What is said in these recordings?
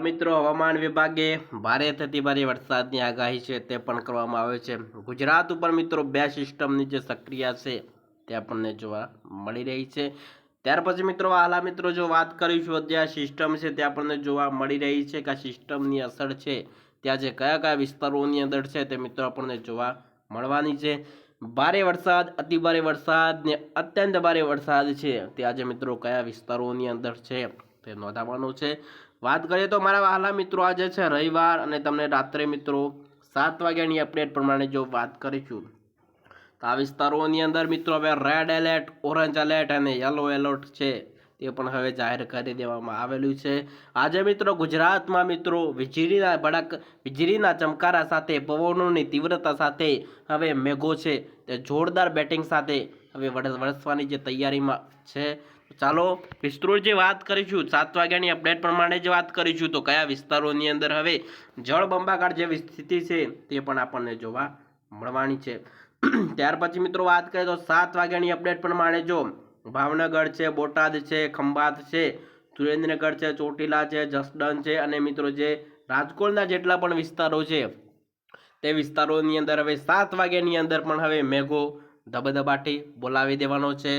મિત્રો, હવામાન વિભાગે ભારે થતી ભારે વરસાદની આગાહી છે, તે પણ કરવામાં આવે છે. ગુજરાત ઉપર મિત્રો બે સિસ્ટમની જે સક્રિય છે, તે આપણને જોવા મળી રહી છે. ત્યાર પછી મિત્રો, હાલા મિત્રો જો વાત કરીશું, જે આ સિસ્ટમ છે, તે આપણને જોવા મળી રહી છે કે આ સિસ્ટમની અસર છે, ત્યાં જે કયા કયા વિસ્તારોની અંદર છે, તે મિત્રો આપણને જોવા મળવાની છે. ભારે વરસાદ અતિ ભારે વરસાદ ને અત્યંત ભારે વરસાદ છે, તે આજે મિત્રો કયા વિસ્તારોની અંદર છે? તે નોંધાવવાનું છે. વાત કરીએ તો મારા વહાલા મિત્રો આજે છે રવિવાર અને તમને રાત્રે મિત્રો સાત વાગ્યાની અપડેટ પ્રમાણે જો વાત કરીશું, તો આ વિસ્તારોની અંદર મિત્રો હવે રેડ એલર્ટ ઓરેન્જ એલર્ટ અને યલો એલર્ટ છે તે પણ હવે જાહેર કરી દેવામાં આવેલું છે. આજે મિત્રો ગુજરાતમાં મિત્રો વીજળીના ભડક વીજળીના ચમકારા સાથે, પવનોની તીવ્રતા સાથે હવે મેઘો છે. તે જોરદાર બેટિંગ સાથે હવે વરસ- વરસવાની જે તૈયારીમાં છે. ચાલો, વિસ્તૃત જે વાત કરીશું, સાત વાગ્યાની અપડેટ પ્રમાણે જે વાત કરીશું. તો કયા વિસ્તારોની અંદર હવે જળ બંબાકાર જેવી સ્થિતિ છે તે પણ આપણને જોવા મળવાની છે. ત્યાર પછી મિત્રો વાત કરીએ તો સાત વાગ્યાની અપડેટ પ્રમાણે જો ભાવનગર છે, બોટાદ છે, ખંભાત છે, સુરેન્દ્રનગર છે, ચોટીલા છે, જસદણ છે અને મિત્રો જે રાજકોટના જેટલા પણ વિસ્તારો છે, તે વિસ્તારોની અંદર હવે સાત વાગ્યાની અંદર પણ હવે મેઘો ધબધબાટી બોલાવી દેવાનો છે.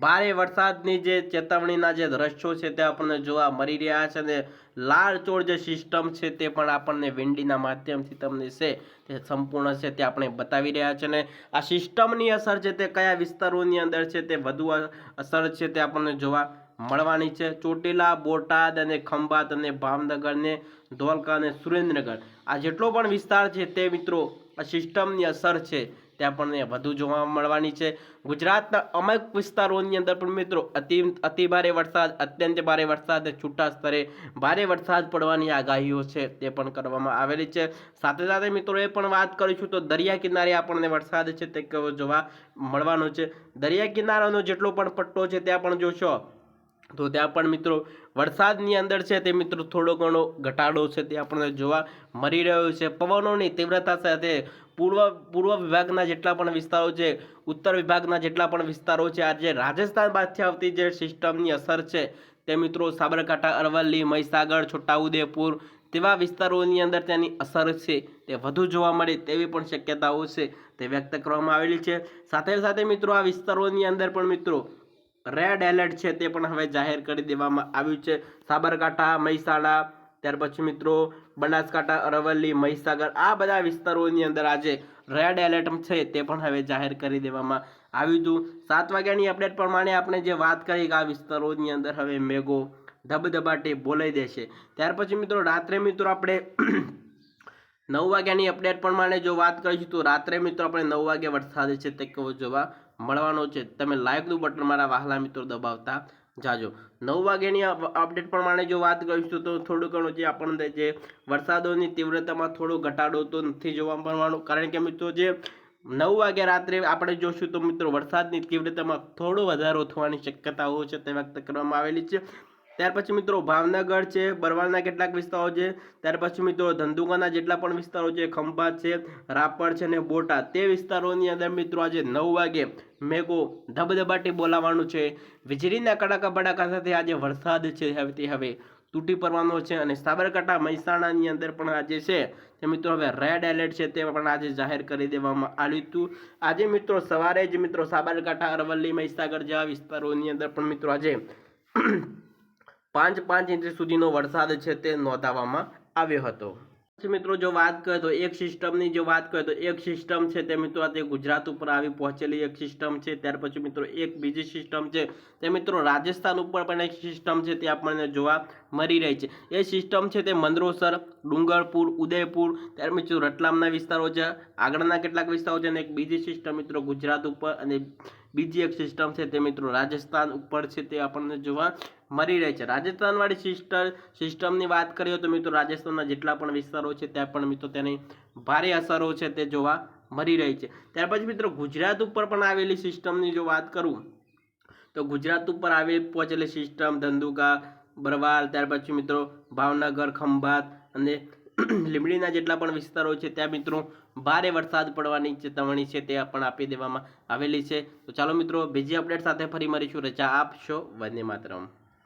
ભારે વરસાદની જે ચેતવણીના જે દ્રશ્યો છે તે આપણને જોવા મળી રહ્યા છે અને લાળચોળ જે સિસ્ટમ છે તે પણ આપણને વિંડીના માધ્યમથી તમને છે તે સંપૂર્ણ છે તે આપણે બતાવી રહ્યા છે અને આ સિસ્ટમની અસર છે તે કયા વિસ્તારોની અંદર છે તે વધુ અસર છે તે આપણને જોવા મળવાની છે. ચોટીલા, બોટાદ અને ખંભાત અને ભાવનગરને ધોલકા અને સુરેન્દ્રનગર આ જેટલો પણ વિસ્તાર છે તે મિત્રો આ સિસ્ટમની અસર છે તે આપણને વધુ જોવા મળવાની છે. ગુજરાતના અમુક વિસ્તારોની અંદર પણ મિત્રો અતિ અતિ ભારે વરસાદ, અત્યંત ભારે વરસાદ, છૂટા સ્તરે ભારે વરસાદ પડવાની આગાહીઓ છે તે પણ કરવામાં આવેલી છે. સાથે સાથે મિત્રો એ પણ વાત કરીશું તો દરિયા કિનારે આપણને વરસાદ છે તે જોવા મળવાનો છે. દરિયા કિનારાનો જેટલો પણ પટ્ટો છે ત્યાં પણ જોશો તો ત્યાં પણ મિત્રો વરસાદની અંદર છે તે મિત્રો થોડો ઘણો ઘટાડો છે તે આપણને જોવા મળી રહ્યો છે. પવનોની તીવ્રતા સાથે પૂર્વ પૂર્વ વિભાગના જેટલા પણ વિસ્તારો છે, ઉત્તર વિભાગના જેટલા પણ વિસ્તારો છે, આજે રાજસ્થાન બાદથી આવતી જે સિસ્ટમની અસર છે તે મિત્રો સાબરકાંઠા, અરવલ્લી, મહીસાગર, છોટાઉદેપુર તેવા વિસ્તારોની અંદર તેની અસર છે તે વધુ જોવા મળે તેવી પણ શક્યતાઓ છે તે વ્યક્ત કરવામાં આવેલી છે. સાથે સાથે મિત્રો આ વિસ્તારોની અંદર પણ મિત્રો રેડ એલર્ટ છે તે પણ હવે જાહેર કરી દેવામાં આવ્યું છે. સાબરકાંઠા, મહેસાણા, ત્યાર પછી મિત્રો, બનાસકાંઠા, અરવલ્લી, મહીસાગર, આ બધા વિસ્તારોની અંદર આજે રેડ એલર્ટ છે તે પણ હવે જાહેર કરી દેવામાં આવ્યું હતું. સાત વાગ્યાની અપડેટ પ્રમાણે આપણે જે વાત કરી કે આ વિસ્તારોની અંદર હવે મેઘો ધબધબાટે બોલાઈ દેશે. ત્યાર પછી મિત્રો, રાત્રે મિત્રો આપણે નવ વાગ્યાની અપડેટ પ્રમાણે જો વાત કરીશું તો રાત્રે મિત્રો આપણે નવ વાગે વરસાદ છે તે કેવો જોવા મળવાનો છે. તમે લાઇકનું બટન મારા વહાલા મિત્રો દબાવતા જાજો. નવ વાગ્યાની અપડેટ પ્રમાણે જો વાત કરીશું તો થોડું ઘણું જે આપણને જે વરસાદોની તીવ્રતામાં થોડો ઘટાડો તો નથી જોવા મળવાનો. કારણ કે મિત્રો જે નવ વાગે રાત્રે આપણે જોશું તો મિત્રો વરસાદની તીવ્રતામાં થોડો વધારો થવાની શક્યતાઓ છે તે વ્યક્ત કરવામાં આવેલી છે. ત્યાર પછી મિત્રો ભાવનગર છે, બરવાળના કેટલાક વિસ્તારો છે, ત્યાર પછી મિત્રો ધંધુકાના જેટલા પણ વિસ્તારો છે, ખંભાત છે, રાપર છે અને બોટાદ, તે વિસ્તારોની અંદર મિત્રો આજે નવ વાગે મેઘો ધબધબાટી બોલાવાનું છે. વીજળીના કડાકા બડાકા સાથે આજે વરસાદ છે, હવે હવે તૂટી પડવાનો છે અને સાબરકાંઠા, મહેસાણાની અંદર પણ આજે છે તે મિત્રો હવે રેડ એલર્ટ છે તે પણ આજે જાહેર કરી દેવામાં આવ્યું હતું. આજે મિત્રો સવારે જ મિત્રો સાબરકાંઠા, અરવલ્લી, મહીસાગર જેવા વિસ્તારોની અંદર પણ મિત્રો આજે પાંચ પાંચ ઇંચ સુધીનો વરસાદ છે તે નોંધાવવામાં આવ્યો હતો. મિત્રો જો વાત કરીએ તો એક સિસ્ટમની જો વાત કરીએ તો એક સિસ્ટમ છે તે મિત્રો તે ગુજરાત ઉપર આવી પહોંચેલી એક સિસ્ટમ છે. ત્યાર પછી મિત્રો એક બીજી સિસ્ટમ છે તે મિત્રો રાજસ્થાન ઉપર પણ એક સિસ્ટમ છે તે આપણને જોવા મળી રહી છે. એ સિસ્ટમ છે તે મંદરોસર, ડુંગરપુર, ઉદયપુર, ત્યાર મિત્રો રતલામના વિસ્તારો છે, આગળના કેટલાક વિસ્તારો છે અને એક બીજી સિસ્ટમ મિત્રો ગુજરાત ઉપર અને બીજી એક સિસ્ટમ છે તે મિત્રો રાજસ્થાન ઉપર છે તે આપણને જોવા મળી રહે છે. રાજસ્થાનવાળી સિસ્ટર સિસ્ટમની વાત કરીએ તો મિત્રો રાજસ્થાનના જેટલા પણ વિસ્તારો છે ત્યાં પણ મિત્રો તેની ભારે અસરો છે તે જોવા મળી રહી છે. ત્યાર પછી મિત્રો ગુજરાત ઉપર પણ આવેલી સિસ્ટમની જો વાત કરું તો ગુજરાત ઉપર આવી પહોંચેલી સિસ્ટમ ધંધુકા, બરવાલ, ત્યાર પછી મિત્રો ભાવનગર, ખંભાત અને લીંબડીના જેટલા પણ વિસ્તારો છે, ત્યાં મિત્રો ભારે વરસાદ પડવાની ચેતવણી છે તે પણ આપી દેવામાં આવેલી છે. તો ચાલો મિત્રો, બીજી અપડેટ સાથે ફરી મળીશું. રજા આપશો વંદે માતરમ.